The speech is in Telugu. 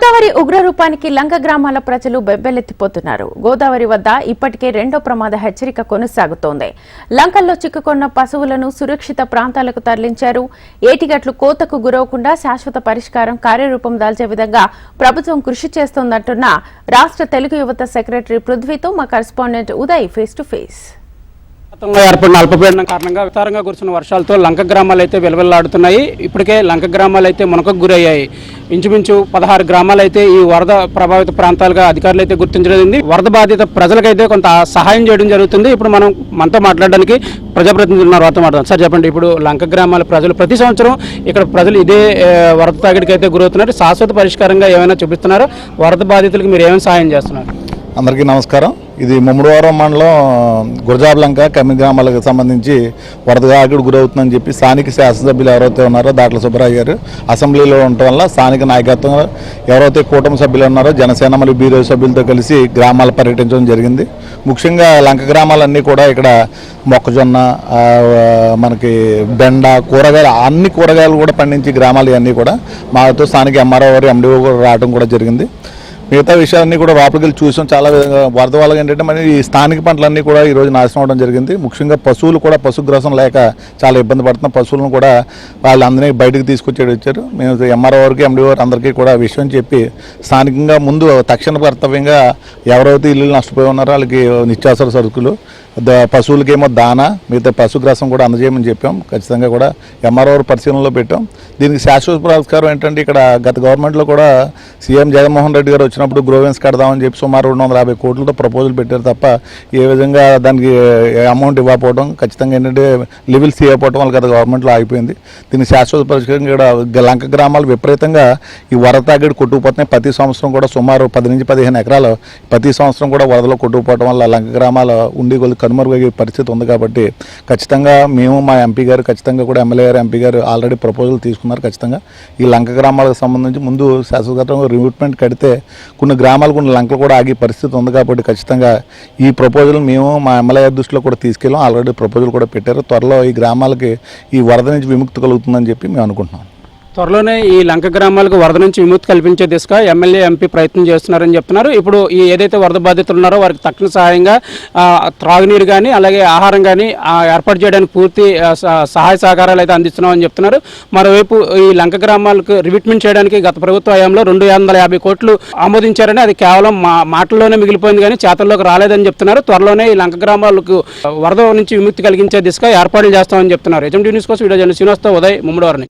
గోదావరి ఉగ్రరూపానికి లంక గ్రామాల ప్రజలు బెబ్బెలెత్తిపోతున్నారు. గోదావరి వద్ద ఇప్పటికే రెండో ప్రమాద హెచ్చరిక కొనసాగుతోంది. లంకల్లో చిక్కుకున్న పశువులను సురక్షిత ప్రాంతాలకు తరలించారు. ఏటిగట్లు కోతకు గురవకుండా శాశ్వత పరిష్కారం కార్యరూపం దాల్చే విధంగా ప్రభుత్వం కృషి చేస్తోందంటున్న రాష్ట్ర తెలుగు యువత సెక్రటరీ పృథ్వీతో మా correspondent Uday face to face గతంలో ఏర్పడిన అల్పపీడనం కారణంగా విస్తారంగా కురిసిన వర్షాలతో లంక గ్రామాలు అయితే వెలువెల్లాడుతున్నాయి. ఇప్పటికే లంక గ్రామాలు అయితే మునకకు గురయ్యాయి. ఇంచుమించు పదహారు గ్రామాలు అయితే ఈ వరద ప్రభావిత ప్రాంతాలుగా అధికారులు అయితే గుర్తించడం వరద బాధిత ప్రజలకైతే కొంత సహాయం చేయడం జరుగుతుంది. ఇప్పుడు మనం మనతో మాట్లాడడానికి ప్రజాప్రతినిధులు ఉన్నారు. వారితో మాట్లాడదాం. సార్ చెప్పండి. ఇప్పుడు లంక గ్రామాల ప్రజలు ప్రతి సంవత్సరం ఇక్కడ ప్రజలు ఇదే వరద తాగిడికి అయితే గురవుతున్నారు. శాశ్వత పరిష్కారంగా ఏమైనా చూపిస్తున్నారో? వరద బాధితులకు మీరు ఏమైనా సహాయం చేస్తున్నారు? అందరికీ నమస్కారం. ఇది ముమ్మడివారం మండలం గురజాబలంక కమ్మి గ్రామాలకు సంబంధించి వరదగా ఆగుడు గురవుతుందని చెప్పి స్థానిక శాసనసభ్యులు ఎవరైతే ఉన్నారో దాట్ల సుబ్బరాయ్య గారు అసెంబ్లీలో ఉండటం వల్ల స్థానిక నాయకత్వం ఎవరైతే కూటమి సభ్యులు ఉన్నారో జనసేన మరియు బీరో సభ్యులతో కలిసి గ్రామాలు పర్యటించడం జరిగింది. ముఖ్యంగా లంక గ్రామాలన్నీ కూడా ఇక్కడ మొక్కజొన్న మనకి బెండ కూరగాయలు అన్ని కూరగాయలు కూడా పండించే గ్రామాలు ఇవన్నీ కూడా మాతో స్థానిక ఎంఆర్ఓ గారు ఎండిఓ కూడా రావడం కూడా జరిగింది. మిగతా విషయాలన్నీ కూడా లోపలికి చూసాం. చాలా విధంగా వరద వల్ల ఏంటంటే మరి ఈ స్థానిక పంటలన్నీ కూడా ఈ రోజు నాశనం అవడం జరిగింది. ముఖ్యంగా పశువులు కూడా పశుగ్రాసం లేక చాలా ఇబ్బంది పడుతున్న పశువులను కూడా వాళ్ళందరినీ బయటకు తీసుకొచ్చేది వచ్చారు మేము ఎంఆర్ఓ వారికి ఎండిఓ అందరికీ కూడా విషయం చెప్పి స్థానికంగా ముందు తక్షణ కర్తవ్యంగా ఎవరైతే ఇల్లు నష్టపోయి ఉన్నారో వాళ్ళకి నిత్యావసర సరుకులు ద- పశువులకేమో దానా మిగతా పశుగ్రాసం కూడా అందజేయమని చెప్పాం. ఖచ్చితంగా కూడా ఎంఆర్ఓ పరిశీలనలో పెట్టాం. దీనికి శాశ్వత పరిష్కారం ఏంటంటే ఇక్కడ గత గవర్నమెంట్లో కూడా సీఎం జగన్మోహన్ రెడ్డి గారు వచ్చినప్పుడు గ్రోవెన్స్ కడదామని చెప్పి సుమారు రెండు వందల యాభై కోట్లతో ప్రపోజల్ పెట్టారు తప్ప ఏ విధంగా దానికి అమౌంట్ ఇవ్వకపోవడం ఖచ్చితంగా ఏంటంటే లెవెల్స్ ఇవ్వకపోవడం వల్ల గత గవర్నమెంట్లో ఆగిపోయింది. దీన్ని శాశ్వత పరిష్కారం కూడా లంక గ్రామాలు విపరీతంగా ఈ వరద తాగిడి కొట్టుకుపోతున్నాయి. ప్రతి సంవత్సరం కూడా సుమారు పది నుంచి పదిహేను ఎకరాలు ప్రతి సంవత్సరం కూడా వరదలో కొట్టుకుపోవడం వల్ల లంక గ్రామాల ఉండి కొద్ది కనుమరుగయ్యే పరిస్థితి ఉంది కాబట్టి ఖచ్చితంగా మేము మా ఎంపీ గారు ఖచ్చితంగా కూడా ఎమ్మెల్యే గారు ఎంపీ గారు ఆల్రెడీ ప్రపోజల్ తీసుకున్నారు ఖచ్చితంగా. ఈ లంక గ్రామాలకు సంబంధించి ముందు శాశ్వతంగా రిక్రూట్మెంట్ కడితే కొన్ని గ్రామాలు కొన్ని లంకలు కూడా ఆగే పరిస్థితి ఉంది కాబట్టి ఖచ్చితంగా ఈ ప్రపోజల్ మేము మా ఎమ్మెల్యే దృష్టిలో కూడా తీసుకెళ్ళాం. ఆల్రెడీ ప్రపోజల్ కూడా పెట్టారు. త్వరలో ఈ గ్రామాలకి ఈ వరద నుంచి విముక్తి కలుగుతుందని చెప్పి మేము అనుకుంటున్నాం. త్వరలోనే ఈ లంక గ్రామాలకు వరద నుంచి విముక్తి కల్పించే దిశగా ఎమ్మెల్యే ఎంపీ ప్రయత్నం చేస్తున్నారని చెప్తున్నారు. ఇప్పుడు ఈ ఏదైతే వరద బాధితులు ఉన్నారో వారికి తక్షణ సహాయంగా త్రాగునీరు కానీ అలాగే ఆహారం కానీ ఏర్పాటు చేయడానికి పూర్తి సహాయ సహకారాలు అయితే అందిస్తున్నామని చెప్తున్నారు. మరోవైపు ఈ లంక గ్రామాలకు రివిట్మెంట్ చేయడానికి గత ప్రభుత్వ హయాంలో రెండు వందల యాభై కోట్లు ఆమోదించారని అది కేవలం మా మాటల్లోనే మిగిలిపోయింది కానీ చేతల్లోకి రాలేదని చెప్తున్నారు. త్వరలోనే ఈ లంక గ్రామాలకు వరద నుంచి విముక్తి కలిగించే దిశగా ఏర్పాట్లు చేస్తామని చెప్తున్నారు. హెచ్ఎండి న్యూస్ కోసం వీడియో జర్నలిస్ట్ శ్రీనివాస్తో ఉదయ్ ముమ్మడివారిని